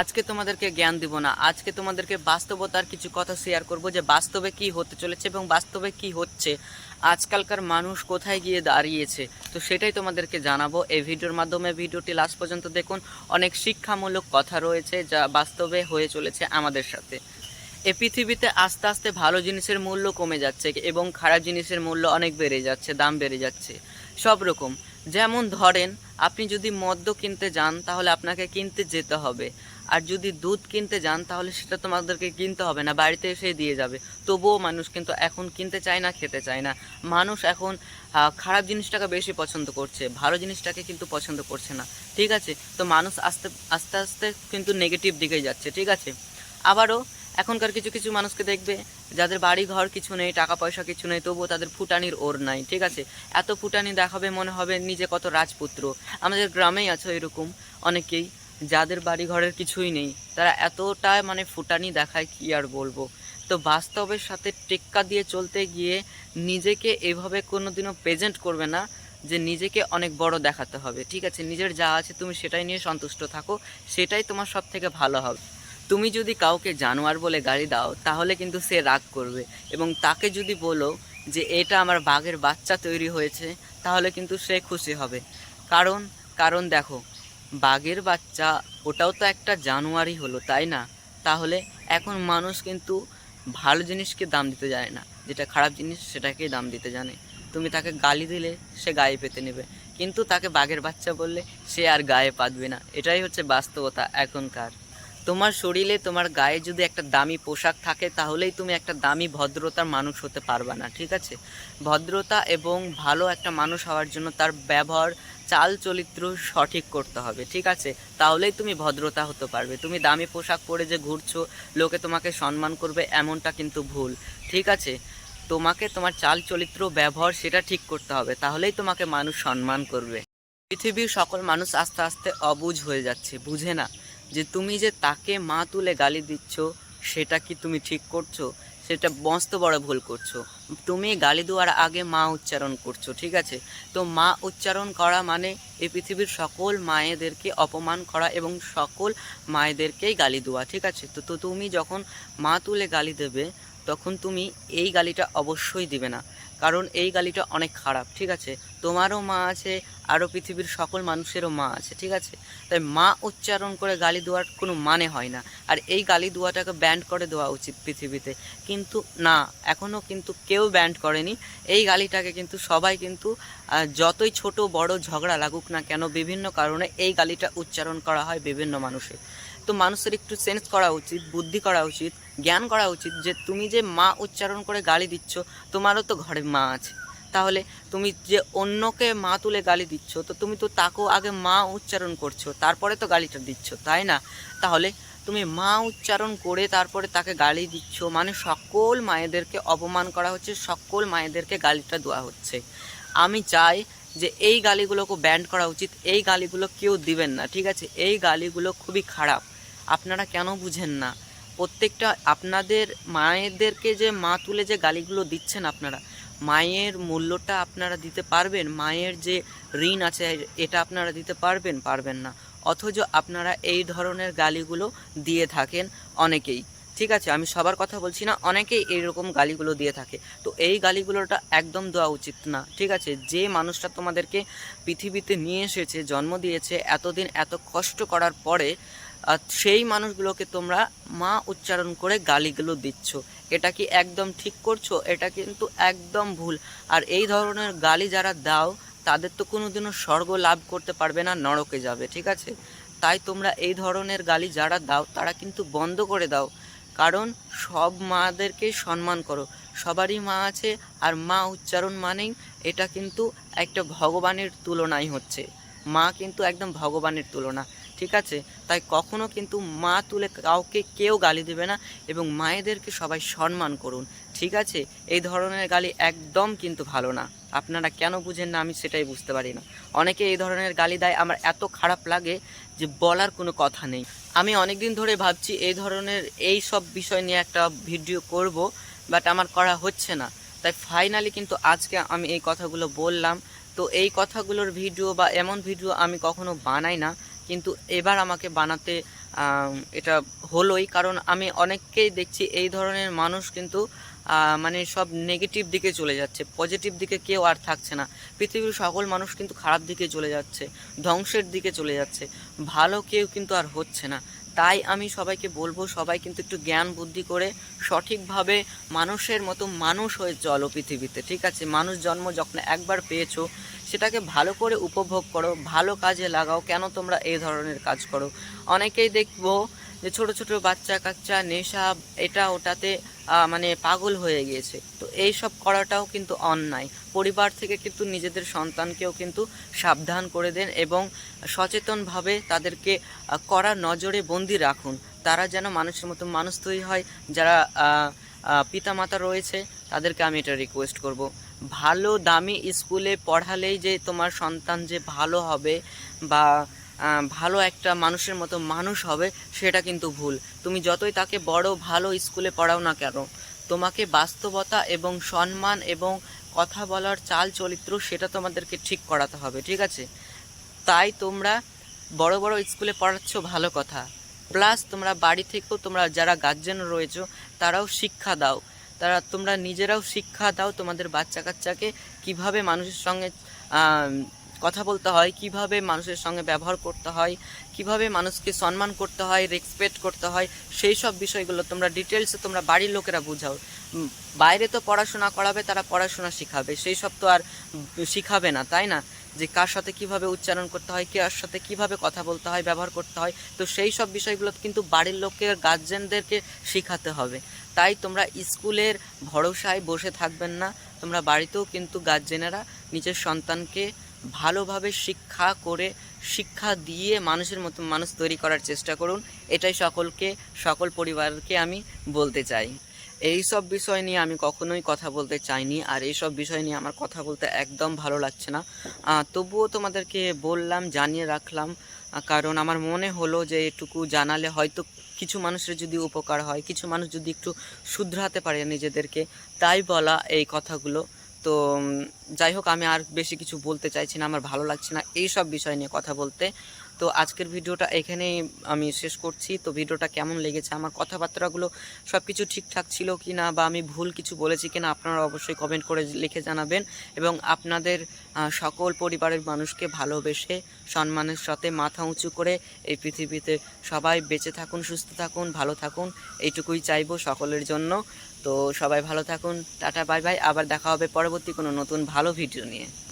আজকে তোমাদেরকে জ্ঞান দিব না। আজকে তোমাদেরকে বাস্তবতার কিছু কথা শেয়ার করব যে বাস্তবে কি হতে চলেছে এবং বাস্তবে কি হচ্ছে। আজকালকার মানুষ কোথায় গিয়ে দাঁড়িয়েছে? তো সেটাই তোমাদেরকে জানাব। এই ভিডিওর মাধ্যমে ভিডিওটি লাস্ট পর্যন্ত দেখুন। অনেক শিক্ষামূলক কথা রয়েছে যা বাস্তবে হয়ে চলেছে আমাদের সাথে। এ পৃথিবীতে আস্তে আস্তে ভালো জিনিসের মূল্য কমে যাচ্ছে এবং খারাপ জিনিসের মূল্য অনেক বেড়ে যাচ্ছে, দাম বেড়ে যাচ্ছে। সব রকম। যেমন ধরেন আপনি যদি মদ্য কিনতে যান, তাহলে আপনাকে কিনতে যেতে হবে। আর যদি দুধ কিনতে যান, তাহলে সেটা তোমাদেরকে কিনতে হবে না, বাড়িতে এসে দিয়ে যাবে। তবুও মানুষ কিন্তু এখন কিনতে চায় না, খেতে চায় না। মানুষ এখন খারাপ জিনিসটাকে বেশি পছন্দ করছে, ভালো জিনিসটাকে কিন্তু পছন্দ করছে না। ঠিক আছে? তো মানুষ আস্তে আস্তে আস্তে কিন্তু নেগেটিভ দিকেই যাচ্ছে, ঠিক আছে? আবারও এখনকার কিছু কিছু মানুষকে দেখবে যাদের বাড়ি ঘর কিছু নেই টাকা পয়সা কিছু নেই, তবুও তাদের ফুটানির ওর নাই, ঠিক আছে? এত ফুটানি দেখাবে মনে হবে নিজে কত রাজপুত্র। আমাদের গ্রামেই আছে এরকম অনেকেই, যাদের বাড়ি ঘরের কিছুই নেই। তারা এতটা মানে ফুটানি দেখায়, কি আর বলব? তো বাস্তবের সাথে টেক্কা দিয়ে চলতে গিয়ে নিজেকে এভাবে কোনোদিনও প্রেজেন্ট করবে না যে নিজেকে অনেক বড় দেখাতে হবে, ঠিক আছে? নিজের যা আছে তুমি সেটাই নিয়ে সন্তুষ্ট থাকো, সেটাই তোমার সব থেকে ভালো হবে। তুমি যদি কাউকে জানোয়ার বলে গাড়ি দাও, তাহলে কিন্তু সে রাগ করবে। এবং তাকে যদি বলো যে, এটা আমার বাঘের বাচ্চা তৈরি হয়েছে, তাহলে কিন্তু সে খুশি হবে। কারণ কারণ দেখো, বাঘের বাচ্চা ওটাও তো একটা জানোয়ারই হলো, তাই না? তাহলে এখন মানুষ কিন্তু ভালো জিনিসকে দাম দিতে জানে না। যেটা খারাপ জিনিস, সেটাকেই দাম দিতে জানে। তুমি তাকে গালি দিলে, সে গায়ে পেতে নেবে। কিন্তু তাকে বাঘের বাচ্চা বললে, সে আর গায়ে পাতবে না। এটাই হচ্ছে বাস্তবতা এখনকার। তোমার শরীরে তোমার গায়ে যদি একটা দামি পোশাক থাকে, তাহলেই তুমি একটা দামি ভদ্রতার মানুষ হতে পারবে না, ঠিক আছে? ভদ্রতা এবং ভালো একটা মানুষ হওয়ার জন্য তার ব্যবহার চাল চরিত্র সঠিক করতে হবে, ঠিক আছে? তাহলেই তুমি ভদ্রতা হতে পারবে। তুমি দামি পোশাক পরে যে ঘুরছো, লোকে তোমাকে সম্মান করবে, এমনটা কিন্তু ভুল, ঠিক আছে? তোমাকে তোমার চাল চরিত্র ব্যবহার সেটা ঠিক করতে হবে, তাহলেই তোমাকে মানুষ সম্মান করবে। পৃথিবীর সকল মানুষ আস্তে আস্তে অবুঝ হয়ে যাচ্ছে, বুঝে না? যে তুমি যে তাকে মা তুলে গালি দিচ্ছ, সেটা কি তুমি ঠিক করছ? সেটা মস্ত বড় ভুল করছ। তুমি গালি দেওয়ার আগে মা উচ্চারণ করছ, ঠিক আছে? তো মা উচ্চারণ করা মানে এই পৃথিবীর সকল মায়েদেরকে অপমান করা এবং সকল মায়েদেরকেই গালি দেওয়া, ঠিক আছে? তো তো তুমি যখন মা তুলে গালি দেবে, তখন তুমি এই গালিটা অবশ্যই দিবে না। কারণ এই গালিটা অনেক খারাপ, ঠিক আছে? তোমারও মা আছে আরও পৃথিবীর সকল মানুষেরও মা আছে, ঠিক আছে? তাই মা উচ্চারণ করে গালি দেওয়ার কোনো মানে হয় না। আর এই গালি দেওয়াটাকে ব্যান্ড করে দেওয়া উচিত পৃথিবীতে। কিন্তু না এখনও কিন্তু কেউ ব্যান্ড করেনি। এই গালিটাকে কিন্তু সবাই কিন্তু যতই ছোট বড় ঝগড়া লাগুক না কেন, বিভিন্ন কারণে এই গালিটা উচ্চারণ করা হয় বিভিন্ন মানুষের। তো মানুষের একটু সেন্স করা উচিত, বুদ্ধি করা উচিত, জ্ঞান করা উচিত যে তুমি যে মা উচ্চারণ করে গালি দিচ্ছ, তোমারও তো ঘরে মা আছে। তাহলে তুমি যে অন্যকে মা তুলে গালি দিচ্ছ, তো তুমি তো তাকেও আগে মা উচ্চারণ করছ, তারপরে তো গালিটা দিচ্ছ, তাই না? তাহলে তুমি মা উচ্চারণ করে তারপরে তাকে গালি দিচ্ছ মানে সকল মায়েদেরকে অপমান করা হচ্ছে, সকল মায়েদেরকে গালিটা দেওয়া হচ্ছে। আমি চাই যে এই গালিগুলোকে ব্যান্ড করা উচিত, এই গালিগুলো কেউ দিবেন না, ঠিক আছে? এই গালিগুলো খুবই খারাপ। আপনারা কেন বুঝেন না? প্রত্যেকটা আপনাদের মায়েদেরকে যে মা তুলে যে গালিগুলো দিচ্ছেন আপনারা, মায়ের মূল্যটা আপনারা দিতে পারবেন, মায়ের যে ঋণ আছে এটা আপনারা দিতে পারবেন পারবেন না। অথচ আপনারা এই ধরনের গালিগুলো দিয়ে থাকেন অনেকেই। ঠিক আছে, আমি সবার কথা বলছি না, অনেকেই এইরকম গালিগুলো দিয়ে থাকে। তো এই গালিগুলোটা একদম দেওয়া উচিত না। ঠিক আছে, যে মানুষটা তোমাদেরকে পৃথিবীতে নিয়ে এসেছে, জন্ম দিয়েছে, এতদিন এত কষ্ট করার পরে আর সেই মানুষগুলোকে তোমরা মা উচ্চারণ করে গালিগুলো দিচ্ছ। এটা কি একদম ঠিক করছ? এটা কিন্তু একদম ভুল। আর এই ধরনের গালি যারা দাও, তাদের তো কোনোদিনও স্বর্গ লাভ করতে পারবে না, নরকে যাবে, ঠিক আছে? তাই তোমরা এই ধরনের গালি যারা দাও, তারা কিন্তু বন্ধ করে দাও। কারণ সব মাদেরকেই সম্মান করো। সবারই মা আছে, আর মা উচ্চারণ মানেই এটা কিন্তু একটা ভগবানের তুলনাই হচ্ছে। মা কিন্তু একদম ভগবানের তুলনা। ঠিক আছে? তাই কখনো কিন্তু মা তুলে কাউকে কেউ গালি দেবে না এবং মায়েদেরকে সবাই সম্মান করুন। ঠিক আছে? এই ধরনের গালি একদম কিন্তু ভালো না। আপনারা কেন বুঝেন না? আমি সেটাই বুঝতে পারি না। অনেকে এই ধরনের গালি দেয়, আমার এত খারাপ লাগে যে বলার কোনো কথা নেই। আমি অনেক দিন ধরে ভাবছি এই ধরনের এই সব বিষয় নিয়ে একটা ভিডিও করব, বাট আমার করা হচ্ছে না। তাই ফাইনালি কিন্তু আজকে আমি এই কথাগুলো বললাম। তো এই কথাগুলোর ভিডিও বা এমন ভিডিও আমি কখনো বানাই না। কিন্তু এবার আমাকে বানাতে এটা হলোই। কারণ আমি অনেককেই দেখছি এই ধরনের মানুষ কিন্তু মানে সব নেগেটিভ দিকে চলে যাচ্ছে। পজিটিভ দিকে কেউ আর থাকছে না। পৃথিবীর সকল মানুষ কিন্তু খারাপ দিকে চলে যাচ্ছে, ধ্বংসের দিকে চলে যাচ্ছে। ভালো কেউ কিন্তু আর হচ্ছে না। তাই আমি সবাইকে বলব, সবাই কিন্তু একটু জ্ঞান বুদ্ধি করে সঠিকভাবে মানুষের মতো মানুষ হয়ে চলো পৃথিবীতে, ঠিক আছে? মানুষ জন্ম যখন একবার পেয়েছ সেটাকে ভালো করে উপভোগ করো, ভালো কাজে লাগাও, কেন তোমরা এই ধরনের কাজ করো? অনেকেই দেখব যে ছোট ছোট বাচ্চা কাচ্চা নেশা, এটা ওটাতে মানে পাগল হয়ে গিয়েছে। তো এই সব করাটাও কিন্তু অন্যায়। পরিবার থেকে কিন্তু নিজেদের সন্তানকেও কিন্তু সাবধান করে দেন এবং সচেতনভাবে তাদেরকে কড়া নজরে বন্দি রাখুন। তারা যেন মানুষের মতো মানুষ তৈরি হয়। যারা পিতামাতা রয়েছে, তাদেরকে আমি এটা রিকোয়েস্ট করব। ভালো দামি স্কুলে পড়ালেই যে তোমার সন্তান যে ভালো হবে বা ভালো একটা মানুষের মতো মানুষ হবে, সেটা কিন্তু ভুল। তুমি যতই তাকে বড় ভালো স্কুলে পড়াও না কেন, তোমাকে বাস্তবতা এবং সম্মান এবং কথা বলার চাল চরিত্র সেটা তোমাদেরকে ঠিক করাতে হবে, ঠিক আছে? তাই তোমরা বড় বড় স্কুলে পড়াচ্ছ ভালো কথা। প্লাস তোমরা বাড়ি থেকেও তোমরা যারা গার্জেন রয়েছো, তারাও শিক্ষা দাও। তারা তোমরা নিজেরাও শিক্ষা দাও তোমাদের বাচ্চা কাচ্চাকে কীভাবে মানুষের সঙ্গে কথা বলতে হয়, কীভাবে মানুষের সঙ্গে ব্যবহার করতে হয়, কীভাবে মানুষকে সম্মান করতে হয় রেসপেক্ট করতে হয়, সেই সব বিষয়গুলো তোমরা ডিটেলসে তোমরা বাড়ির লোকেরা বুঝাও। বাইরে তো পড়াশোনা করাবে, তারা পড়াশোনা শিখাবে, সেই সব তো আর শিখাবে না, তাই না? যে কার সাথে কীভাবে উচ্চারণ করতে হয় কার সাথে কীভাবে কথা বলতে হয়, ব্যবহার করতে হয়, তো সেই সব বিষয়গুলো কিন্তু বাড়ির লোককে গার্জেনদেরকে শেখাতে হবে। তাই তোমরা স্কুলের ভরসায় বসে থাকবেন না। তোমরা বাড়িতেও কিন্তু গার্জেনেরা নিজের সন্তানকে ভালোভাবে শিক্ষা করে, শিক্ষা দিয়ে মানুষের মতো মানুষ তৈরি করার চেষ্টা করুন। এটাই সকলকে, সকল পরিবারকে আমি বলতে চাই। এই সব বিষয় নিয়ে আমি কখনোই কথা বলতে চাইনি, আর এই সব বিষয় নিয়ে আমার কথা বলতে একদম ভালো লাগছে না। তবুও তোমাদেরকে বললাম, জানিয়ে রাখলাম কারণ আমার মনে হলো যে এটুকু জানালে হয়তো কিছু মানুষের যদি উপকার হয়, কিছু মানুষ যদি একটু শুধরাতে পারে নিজেদেরকে, তাই বলা এই কথাগুলো। তো যাই হোক, আমি আর বেশি কিছু বলতে চাইছি না, আমার ভালো লাগছে না এই সব বিষয় নিয়ে কথা বলতে। তো আজকের ভিডিওটা এখানেই আমি শেষ করছি। তো ভিডিওটা কেমন লেগেছে, আমার কথাবার্তাগুলো সব কিছু ঠিকঠাক ছিল কি না বা আমি ভুল কিছু বলেছি কিনা আপনারা অবশ্যই কমেন্ট করে লিখে জানাবেন এবং আপনাদের সকল পরিবারের মানুষকে ভালোবেসে, সম্মানের সাথে মাথা উঁচু করে এই পৃথিবীতে সবাই বেঁচে থাকুন, সুস্থ থাকুন, ভালো থাকুন, এইটুকুই চাইব সকলের জন্য। তো সবাই ভালো থাকুন, টাটা, বাই বাই, আবার দেখা হবে পরবর্তী কোনো নতুন ভালো ভিডিও নিয়ে।